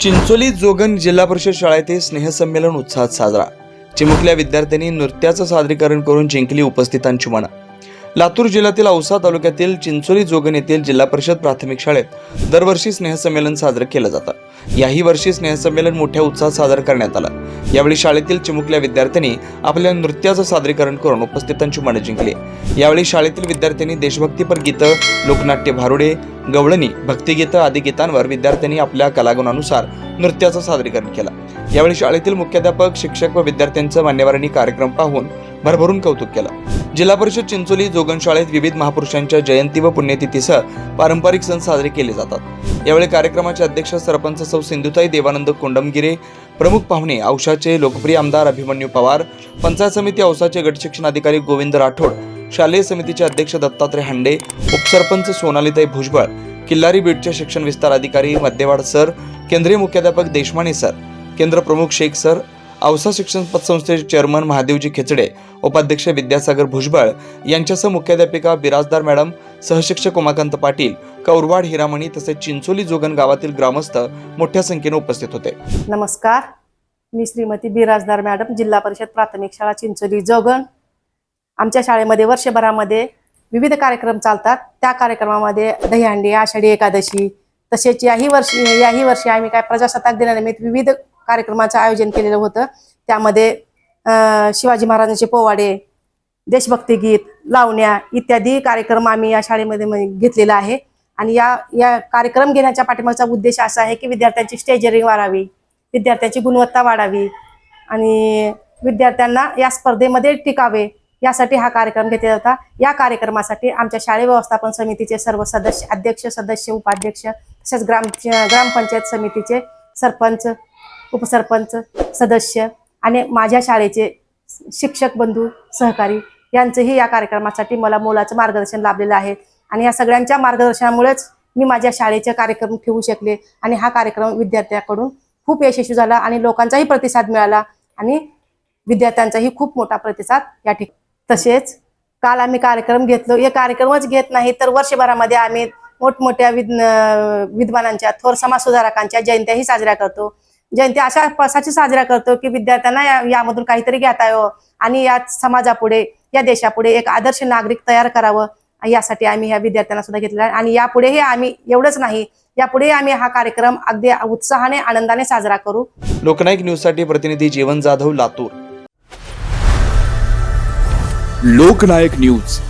चिंचोली जोगन जिल्हा परिषद शाळेतील स्नेहसंमेलन उत्साहात साजरा. चिमुकल्या विद्यार्थ्यांनी नृत्याचं सादरीकरण करून जिंकली उपस्थितांची मनं. लातूर जिल्ह्यातील औसा तालुक्यातील चिंचोली जोगन येथील जिल्हा परिषद प्राथमिक शाळेत दरवर्षी स्नेहसंमेलन साजरं केलं जातं. याही वर्षी स्नेहसंमेलन मोठ्या उत्साहात सादर करण्यात आलं. यावेळी शाळेतील चिमुकल्या विद्यार्थ्यांनी आपल्या नृत्याचं सादरीकरण करून उपस्थितांची मनं जिंकली. यावेळी शाळेतील विद्यार्थ्यांनी देशभक्तीपर गीतं लोकनाट्य भारुडे गवळणी भक्तिगीतं आदी गीतांवर विद्यार्थ्यांनी आपल्या कलागुणानुसार नृत्याचं सादरीकरण केलं. यावेळी शाळेतील मुख्याध्यापक शिक्षक व विद्यार्थ्यांचं मान्यवरांनी कार्यक्रम पाहून भरभरून कौतुक केलं. जिल्हा परिषद चिंचोली जोगन शाळेत विविध महापुरुषांच्या जयंती व पुण्यतिथीसह पारंपरिक सण साजरे केले जातात. यावेळी कार्यक्रमाचे अध्यक्ष सरपंच सौ सिंधुताई देवानंद कोंडमगिरे प्रमुख पाहुणे औषाचे लोकप्रिय आमदार अभिमन्यू पवार पंचायत समिती औसाचे गटशिक्षण अधिकारी गोविंद राठोड शालेय समितीचे अध्यक्ष दत्तात्रय हांडे उपसरपंच सोनालीताई भुजबळ किल्लारी बीटचे शिक्षण विस्तार अधिकारी मध्यवाड सर केंद्रीय मुख्याध्यापक देशमाने सर केंद्र प्रमुख शेख सर औसा शिक्षण पतसंस्थेचे चेअरमन महादेवजी खेचडे उपाध्यक्ष विद्यासागर भुजबळ यांच्यासह मुख्याध्यापिका बिराजदार मॅडम सहशिक्षक उमाकांत पाटील कौरवाड हिरामणी तसेच चिंचोली जोगन गावातील ग्रामस्थ मोठ्या संख्येने उपस्थित होते. नमस्कार. मी श्रीमती बिराजदार मॅडम जिल्हा परिषद प्राथमिक शाळा चिंचोली जोगण आमच्या शाळेमध्ये वर्षभरामध्ये विविध कार्यक्रम चालतात. त्या कार्यक्रमामध्ये दहीहंडी आषाढी एकादशी तसेच याही वर्षी याही वर्षी आम्ही काय प्रजासत्ताक दिनानिमित्त विविध कार्यक्रमाचं आयोजन केलेलं होतं. त्यामध्ये शिवाजी महाराजांचे पोवाडे देशभक्ती गीत लावण्या इत्यादी कार्यक्रम आम्ही या शाळेमध्ये घेतलेला आहे. आणि या या कार्यक्रम घेण्याच्या पाठिंबाचा उद्देश असा आहे की विद्यार्थ्यांची स्टेजरिंग वाढावी विद्यार्थ्यांची गुणवत्ता वाढावी आणि विद्यार्थ्यांना या स्पर्धेमध्ये टिकावे. यासाठी हा कार्यक्रम घेतला होता. या कार्यक्रमासाठी आमच्या शाळे व्यवस्थापन समितीचे सर्व सदस्य अध्यक्ष सदस्य उपाध्यक्ष तसेच ग्राम ग्रामपंचायत समितीचे सरपंच उपसरपंच सदस्य आणि माझ्या शाळेचे शिक्षक बंधू सहकारी यांचंही या कार्यक्रमासाठी मला मोलाचं मार्गदर्शन लाभलेलं आहे. आणि या सगळ्यांच्या मार्गदर्शनामुळेच मी माझ्या शाळेचे कार्यक्रम ठेवू शकले आणि हा कार्यक्रम विद्यार्थ्याकडून खूप यशस्वी झाला आणि लोकांचाही प्रतिसाद मिळाला आणि विद्यार्थ्यांचाही खूप मोठा प्रतिसाद या ठिकाणी तसेच काल आम्ही कार्यक्रम घेतलो. हे कार्यक्रमच घेत नाही तर वर्षभरामध्ये आम्ही मोठमोठ्या विद विद्वानांच्या थोर समाजसुधारकांच्या जयंत्याही साजऱ्या करतो. जयंती अशा पसाची साजरा करतो की विद्यार्थ्यांना या- यामधून काहीतरी घेता यावं आणि या समाजापुढे या देशापुढे एक आदर्श नागरिक तयार करावं. यासाठी आम्ही ह्या विद्यार्थ्यांना सुद्धा घेतलेला आहे आणि यापुढेही आम्ही एवढंच नाही यापुढे आम्ही हा कार्यक्रम अगदी उत्साहाने आनंदाने साजरा करू. लोकनायक न्यूजसाठी प्रतिनिधी जीवन जाधव लातूर. लोकनायक न्यूज.